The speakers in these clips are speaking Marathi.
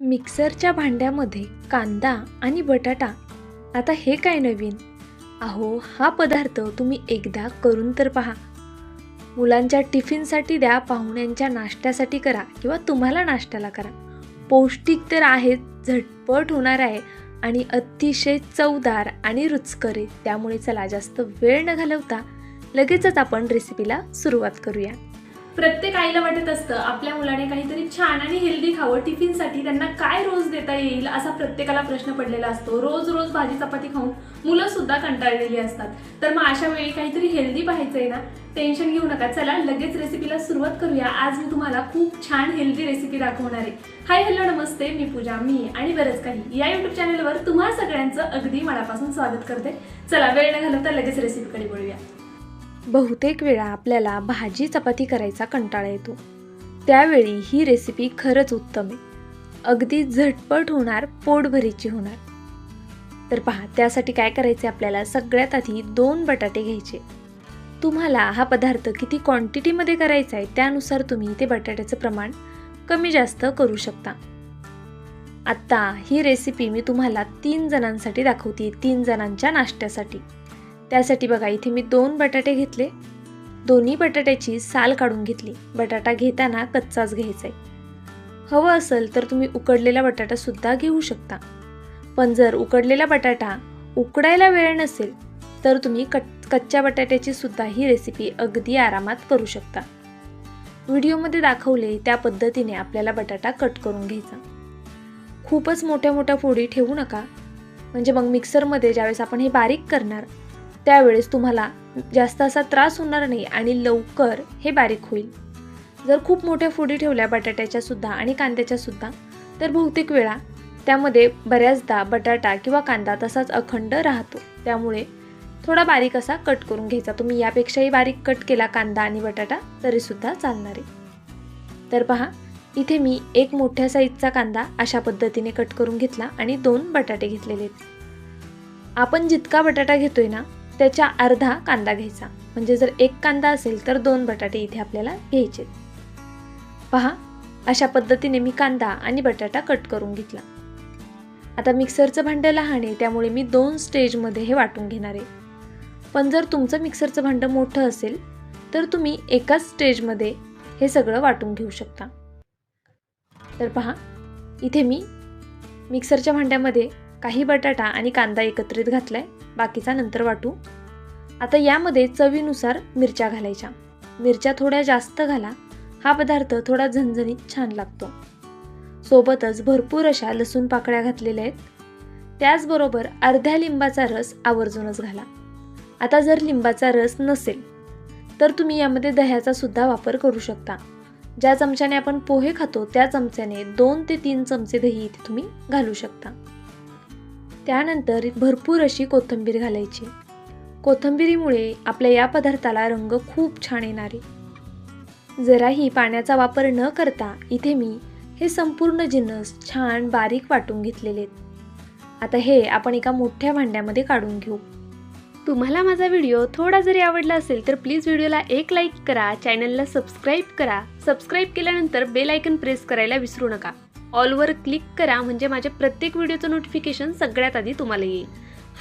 मिक्सरच्या भांड्यामध्ये कांदा आणि बटाटा. आता हे काय नवीन? अहो हा पदार्थ तुम्ही एकदा करून तर पहा. मुलांच्या टिफिनसाठी द्या पाहुण्यांच्या नाश्त्यासाठी करा किंवा तुम्हाला नाश्त्याला करा. पौष्टिक तर आहेत झटपट होणार आहे आणि अतिशय चवदार आणि रुचकर आहे. त्यामुळे चला जास्त वेळ न घालवता लगेचच आपण रेसिपीला सुरुवात करूया. प्रत्येक आईला वाटत असतं आपल्या मुलाने काहीतरी छान आणि हेल्दी खावं टिफिनसाठी त्यांना काय रोज देता येईल असा प्रत्येकाला प्रश्न पडलेला असतो. रोज रोज भाजी चपाती खाऊन मुलं सुद्धा कंटाळलेली असतात. तर मग अशा वेळी काहीतरी हेल्दी पाहायचंय ना टेन्शन घेऊ नका. चला लगेच रेसिपीला सुरुवात करूया. आज मी तुम्हाला खूप छान हेल्दी रेसिपी दाखवणार आहे. हाय हॅलो नमस्ते. मी पूजा मी आणि बरंच काही. या युट्यूब चॅनलवर तुम्हा सगळ्यांचं अगदी मनापासून स्वागत करते. चला वेळ न घालवता लगेच रेसिपीकडे बोलूया बहुतेक वेळा आपल्याला भाजी चपाती करायचा कंटाळा येतो. त्यावेळी ही रेसिपी खरंच उत्तम आहे. अगदी झटपट होणार पोटभरीची होणार. तर पहा त्यासाठी काय करायचे आपल्याला? सगळ्यात आधी दोन बटाटे घ्यायचे. तुम्हाला हा पदार्थ किती क्वांटिटीमध्ये करायचा आहे त्यानुसार तुम्ही ते बटाट्याचं प्रमाण कमी जास्त करू शकता. आत्ता ही रेसिपी मी तुम्हाला तीन जणांसाठी दाखवते तीन जणांच्या नाश्त्यासाठी. त्यासाठी बघा इथे मी दोन बटाटे घेतले. दोन्ही बटाट्याची साल काढून घेतली. बटाटा घेताना कच्चाच घ्यायचा आहे हवं असेल तर तुम्ही उकडलेला बटाटासुद्धा घेऊ शकता. पण जर उकडलेला बटाटा उकडायला वेळ नसेल तर तुम्ही कट कच्च्या बटाट्याची सुद्धा ही रेसिपी अगदी आरामात करू शकता. व्हिडिओमध्ये दाखवले त्या पद्धतीने आपल्याला बटाटा कट करून घ्यायचा. खूपच मोठ्या मोठ्या फोडी ठेवू नका. म्हणजे मग मिक्सरमध्ये ज्यावेळेस आपण हे बारीक करणार त्यावेळेस तुम्हाला जास्त असा त्रास होणार नाही आणि लवकर हे बारीक होईल. जर खूप मोठ्या फोडी ठेवल्या बटाट्याच्या सुद्धा आणि कांद्याच्या सुद्धा तर बहुतेक वेळा त्यामध्ये बऱ्याचदा बटाटा किंवा कांदा तसाच अखंड राहतो. त्यामुळे थोडा बारीक असा कट करून घ्यायचा. तुम्ही यापेक्षाही बारीक कट केला कांदा आणि बटाटा तरीसुद्धा चालणार आहे. तर पहा इथे मी एक मोठ्या साईजचा कांदा अशा पद्धतीने कट करून घेतला आणि दोन बटाटे घेतलेले आहेत. आपण जितका बटाटा घेतोय ना त्याच्या अर्धा कांदा घ्यायचा. म्हणजे जर एक कांदा असेल तर दोन बटाटे इथे आपल्याला घ्यायचे. पहा अशा पद्धतीने मी कांदा आणि बटाटा कट करून घेतला. आता मिक्सरचं भांडं लहान आहे त्यामुळे मी दोन स्टेजमध्ये हे वाटून घेणार आहे. पण जर तुमचं मिक्सरचं भांडं मोठं असेल तर तुम्ही एकाच स्टेजमध्ये हे सगळं वाटून घेऊ शकता. तर पहा इथे मी मिक्सरच्या भांड्यामध्ये काही बटाटा आणि कांदा एकत्रित घातलाय. बाकीचा नंतर वाटू. आता यामध्ये चवीनुसार मिरच्या घालायच्या. मिरच्या थोड्या जास्त घाला. हा पदार्थ थोडा झणझणीत छान लागतो. सोबतच भरपूर अशा लसूण पाकळ्या घातलेल्या आहेत. त्याचबरोबर अर्ध्या लिंबाचा रस आवर्जूनच घाला. आता जर लिंबाचा रस नसेल तर तुम्ही यामध्ये दह्याचा सुद्धा वापर करू शकता. ज्या चमच्याने आपण पोहे खातो त्या चमच्याने दोन ते तीन चमचे दही इथे तुम्ही घालू शकता. त्यानंतर भरपूर अशी कोथिंबीर घालायची. कोथिंबिरीमुळे आपल्या या पदार्थाला रंग खूप छान येणार. आहे जराही पाण्याचा वापर न करता इथे मी हे संपूर्ण जिन्नस छान बारीक वाटून घेतलेले आहेत आता हे आपण एका मोठ्या भांड्यामध्ये काढून घेऊ. तुम्हाला माझा व्हिडिओ थोडा जरी आवडला असेल तर प्लीज व्हिडिओला एक लाईक करा चॅनलला सबस्क्राईब करा. सबस्क्राईब केल्यानंतर बेल आयकन प्रेस करायला विसरू नका. ऑलवर क्लिक करा म्हणजे माझ्या प्रत्येक व्हिडिओचं नोटिफिकेशन सगळ्यात आधी तुम्हाला येईल.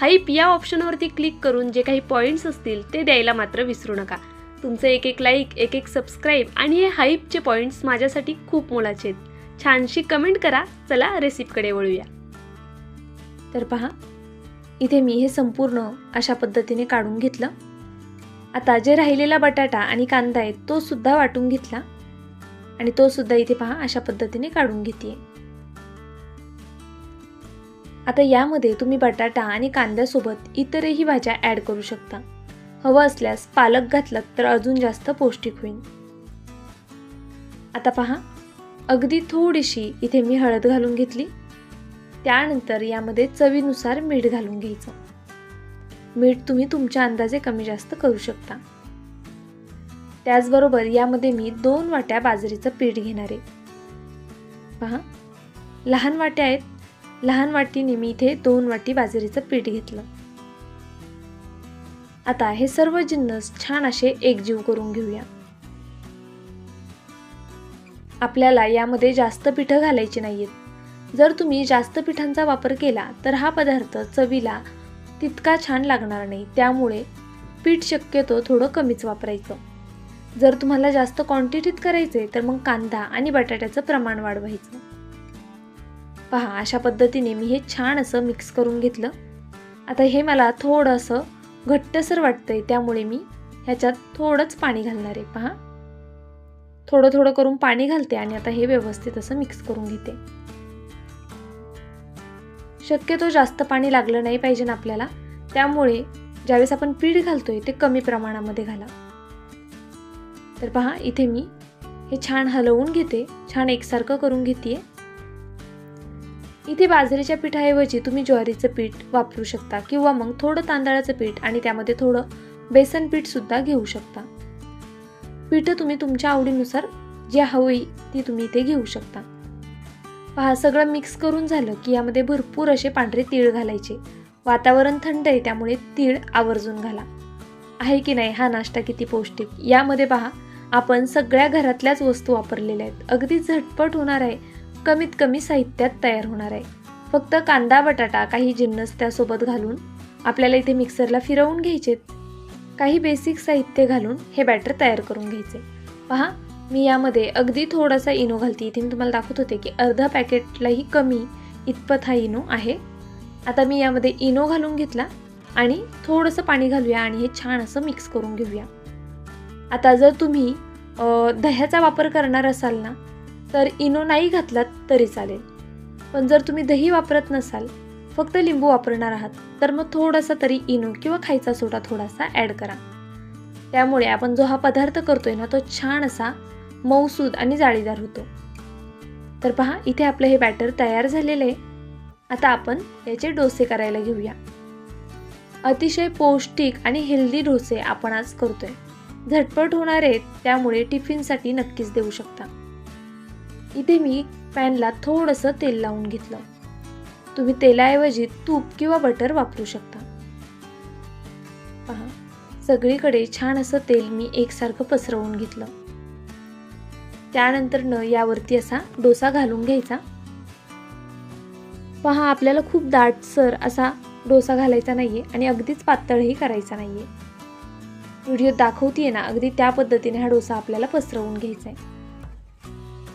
हाईप या ऑप्शनवरती क्लिक करून जे काही पॉईंट्स असतील ते द्यायला मात्र विसरू नका. तुमचं एक एक लाईक एक एक सबस्क्राईब आणि हे हाईपचे पॉईंट्स माझ्यासाठी खूप मोलाचे आहेत. छानशी कमेंट करा चला रेसिपीकडे वळूया. तर पहा इथे मी हे संपूर्ण अशा पद्धतीने काढून घेतलं. आता जे राहिलेला बटाटा आणि कांदा आहे तो सुद्धा वाटून घेतला. आणि तो सुद्धा इथे पहा अशा पद्धतीने काढून घेते आता यामध्ये तुम्ही बटाटा आणि कांद्यासोबत इतरही भाज्या ॲड करू शकता. हवं असल्यास पालक घातलं तर अजून जास्त पौष्टिक होईल. आता पहा अगदी थोडीशी इथे मी हळद घालून घेतली. त्यानंतर यामध्ये चवीनुसार मीठ घालून घ्यायचं. मीठ तुम्ही तुमच्या अंदाजे कमी जास्त करू शकता. त्याचबरोबर यामध्ये मी दोन वाट्या बाजरीचं पीठ घेणार आहे. पहा लहान वाट्या आहेत. लहान वाटीने मी इथे दोन वाटी बाजरीचं पीठ घेतलं. आता हे सर्व जिन्नस छान असे एकजीव करून घेऊया. आपल्याला यामध्ये जास्त पिठं घालायची नाहीयेत. जर तुम्ही जास्त पिठांचा वापर केला तर हा पदार्थ चवीला तितका छान लागणार नाही. त्यामुळे पीठ शक्यतो थोडं कमीच वापरायचं. जर तुम्हाला जास्त क्वांटिटीत करायचे तर मग कांदा आणि बटाट्याचं प्रमाण वाढवायचं. पहा अशा पद्धतीने मी हे छान असं मिक्स करून घेतलं. आता हे मला थोडंसं घट्टसर वाटतंय त्यामुळे मी ह्याच्यात थोडंच पाणी घालणार आहे पहा. थोडं थोडं करून पाणी घालते आणि आता हे व्यवस्थित असं मिक्स करून घेते. शक्यतो जास्त पाणी लागलं नाही पाहिजे ना आपल्याला त्यामुळे ज्यावेळेस आपण पीठ घालतोय ते कमी प्रमाणामध्ये घाला. तर पहा इथे मी हे छान हलवून घेते. छान एकसारखं करून घेते इथे बाजरीच्या पिठाऐवजी तुम्ही ज्वारीचं पीठ वापरू शकता किंवा मग थोडं तांदळाचं पीठ आणि त्यामध्ये थोडं बेसन पीठ सुद्धा घेऊ शकता. पीठं तुम्ही तुमच्या आवडीनुसार जी हवी ती तुम्ही इथे घेऊ शकता. पहा सगळं मिक्स करून झालं की यामध्ये भरपूर असे पांढरे तीळ घालायचे. वातावरण थंड आहे त्यामुळे तीळ आवर्जून घाला. आहे की नाही हा नाश्ता किती पौष्टिक? यामध्ये पहा आपण सगळ्या घरातल्याच वस्तू वापरलेल्या आहेत. अगदी झटपट होणार आहे. कमीत कमी साहित्यात तयार होणार आहे. फक्त कांदा बटाटा काही जिन्नस त्यासोबत घालून आपल्याला इथे मिक्सरला फिरवून घ्यायचेत. काही बेसिक साहित्य घालून हे बॅटर तयार करून घ्यायचे. पहा मी यामध्ये अगदी थोडासा इनो घालते. इथे मी तुम्हाला दाखवत होते की अर्धा पॅकेटलाही कमी इतपत हा इनो आहे. आता मी यामध्ये इनो घालून घेतला आणि थोडंसं पाणी घालूया आणि हे छान असं मिक्स करून घेऊया. आता जर तुम्ही दह्याचा वापर करणार असाल ना तर इनो नाही घातलात तरी चालेल. पण जर तुम्ही दही वापरत नसाल फक्त लिंबू वापरणार आहात तर मग थोडासा तरी इनो किंवा खायचा सोडा थोडासा ॲड करा. त्यामुळे आपण जो हा पदार्थ करतोय ना तो छान असा मऊसूद आणि जाळीदार होतो. तर पहा इथे आपलं हे बॅटर तयार झालेलं आहे. आता आपण याचे डोसे करायला घेऊया. अतिशय पौष्टिक आणि हेल्दी डोसे आपण आज करतोय. झटपट होणार आहेत त्यामुळे टिफिनसाठी नक्कीच देऊ शकता. इथे मी पॅनला थोडंसं तेल लावून घेतलं. तुम्ही तेलाऐवजी तूप किंवा बटर वापरू शकता. पहा सगळीकडे छान असं तेल मी एकसारखं पसरवून घेतलं. त्यानंतर न यावरती असा डोसा घालून घ्यायचा. पहा आपल्याला खूप दाटसर असा डोसा घालायचा नाहीये आणि अगदीच पातळही करायचा नाहीये. व्हिडिओ दाखवतीये ना अगदी त्या पद्धतीने हा डोसा आपल्याला पसरवून घ्यायचा आहे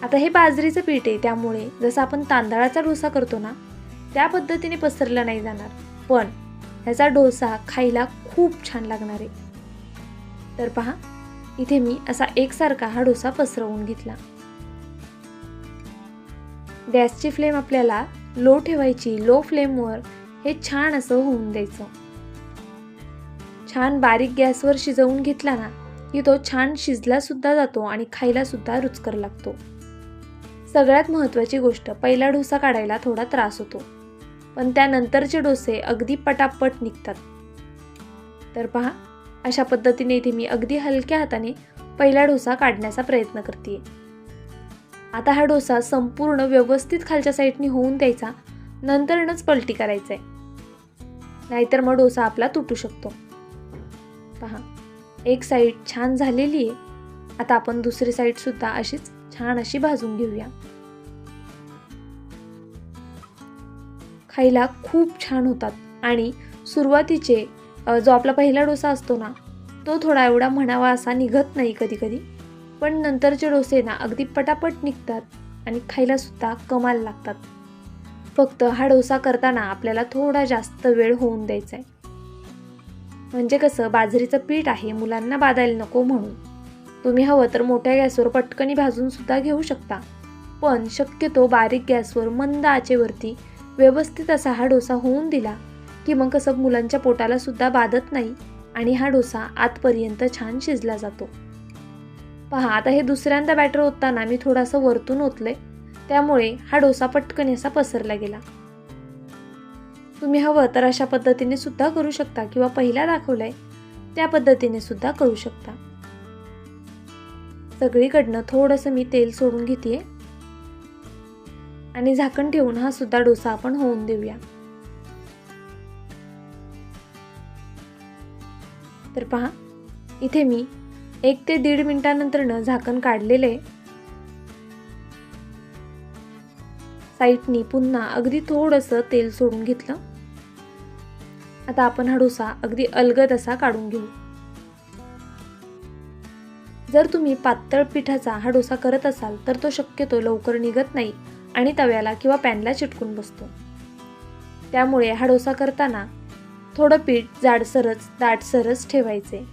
आता हे बाजरीचं पीठ आहे त्यामुळे जसं आपण तांदळाचा डोसा करतो ना त्या पद्धतीने पसरला नाही जाणार. पण ह्याचा डोसा खायला खूप छान लागणार आहे. तर पहा इथे मी असा एकसारखा हा डोसा पसरवून घेतला. गॅसची फ्लेम आपल्याला लो ठेवायची लो फ्लेमवर हे छान असं होऊन द्यायचं. छान बारीक गॅसवर शिजवून घेतला ना की तो छान शिजलासुद्धा जातो आणि खायलासुद्धा रुचकर लागतो. सगळ्यात महत्त्वाची गोष्ट पहिला डोसा काढायला थोडा त्रास होतो. पण त्यानंतरचे डोसे अगदी पटापट निघतात. तर पहा अशा पद्धतीने इथे मी अगदी हलक्या हाताने पहिला डोसा काढण्याचा प्रयत्न करते. आता हा डोसा संपूर्ण व्यवस्थित खालच्या साईडनी होऊन द्यायचा नंतरनच पलटी करायचा आहे नाहीतर मग डोसा आपला तुटू शकतो. पहा. एक साईड छान झालेली आहे. आता आपण दुसरी साईड सुद्धा अशीच छान अशी भाजून घेऊया. खायला खूप छान होतात. आणि सुरुवातीचे जो आपला पहिला डोसा असतो ना तो थोडा एवढा म्हणावा असा निघत नाही कधी कधी पण नंतरचे डोसे ना अगदी पटापट निघतात आणि खायला सुद्धा कमाल लागतात. फक्त हा डोसा करताना आपल्याला थोडा जास्त वेळ होऊन द्यायचा आहे. म्हणजे कसं बाजरीचं पीठ आहे मुलांना बाधायला नको म्हणून. तुम्ही हवं तर मोठ्या गॅसवर पटकनी भाजून सुद्धा घेऊ शकता. पण शक्यतो बारीक गॅसवर मंद आचेवरती व्यवस्थित असा हा डोसा होऊन दिला की मग कसं मुलांच्या पोटाला सुद्धा बाधत नाही आणि हा डोसा आतपर्यंत छान शिजला जातो. पहा आता हे दुसऱ्यांदा बॅटर ओतताना मी थोडासा वरतून ओतले त्यामुळे हा डोसा पटकन असा पसरला गेला. तुम्ही हवं तर अशा पद्धतीने सुद्धा करू शकता किंवा पहिला दाखवलंय त्या पद्धतीने सुद्धा करू शकता. सगळीकडनं थोडंसं मी तेल सोडून घेते आणि झाकण ठेवून हा सुद्धा डोसा आपण होऊन देऊया. तर पहा इथे मी एक ते दीड मिनिटानंतरनं झाकण काढलेलं आहे साईटनी पुन्हा अगदी थोडंसं तेल सोडून घेतलं. आता आपण हा डोसा अगदी अलगद असा काढून घेऊ. जर तुम्ही पातळ पिठाचा हा डोसा करत असाल तर तो शक्यतो लवकर निघत नाही आणि तव्याला किंवा पॅनला चिटकून बसतो. त्यामुळे हा डोसा करताना थोडं पीठ जाडसरच दाटसरच ठेवायचे.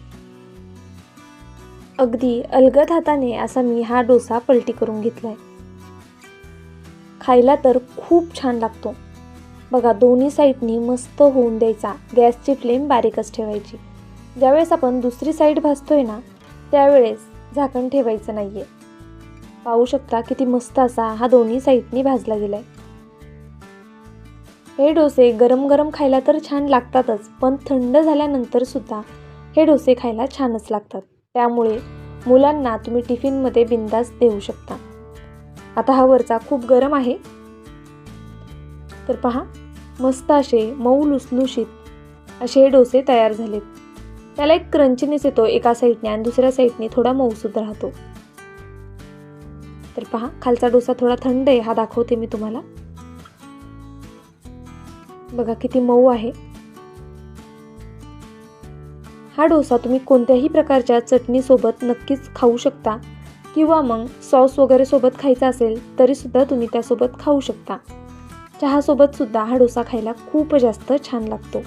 अगदी अलगद हाताने असा मी हा डोसा पलटी करून घेतलाय. खायला तर खूप छान लागतो. बघा दोन्ही साईडनी मस्त होऊन द्यायचा. गॅसची फ्लेम बारीकच ठेवायची. ज्यावेळेस आपण दुसरी साईड भाजतोय ना त्यावेळेस झाकण ठेवायचं नाही आहे पाहू शकता किती मस्त असा हा दोन्ही साईडनी भाजला गेलाय. हे डोसे गरम गरम खायला तर छान लागतातच पण थंड झाल्यानंतर सुद्धा हे डोसे खायला छानच लागतात. त्यामुळे मुलांना तुम्ही टिफिनमध्ये बिंदास देऊ शकता. आता हा वरचा खूप गरम आहे. तर पहा मस्त असे मऊ लुसलुशीत असे हे डोसे तयार झालेत. त्याला एक क्रंचीनेस येतो एका साईडने आणि दुसऱ्या साईडने थोडा मऊसूद राहतो. तर पहा खालचा डोसा थोडा थंड आहे हा दाखवते मी तुम्हाला. बघा किती मऊ आहे. हा डोसा तुम्ही कोणत्याही प्रकारच्या चटणीसोबत नक्कीच खाऊ शकता किंवा मग सॉस वगैरे सोबत खायचा असेल तरीसुद्धा तुम्ही त्यासोबत खाऊ शकता. चहासोबत सुद्धा हा डोसा खायला खूप जास्त छान लागतो.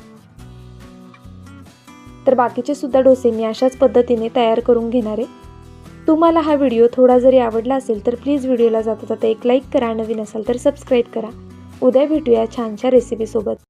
तर बाकीचे सुद्धा डोसे मी अशाच पद्धतीने तयार करून घेणार. आहे तुम्हाला हा व्हिडिओ थोडा जरी आवडला असेल तर प्लीज व्हिडिओला जाता जाता एक लाईक करा नवीन असाल तर सबस्क्राईब करा. उद्या भेटूया छानशा रेसिपीसोबत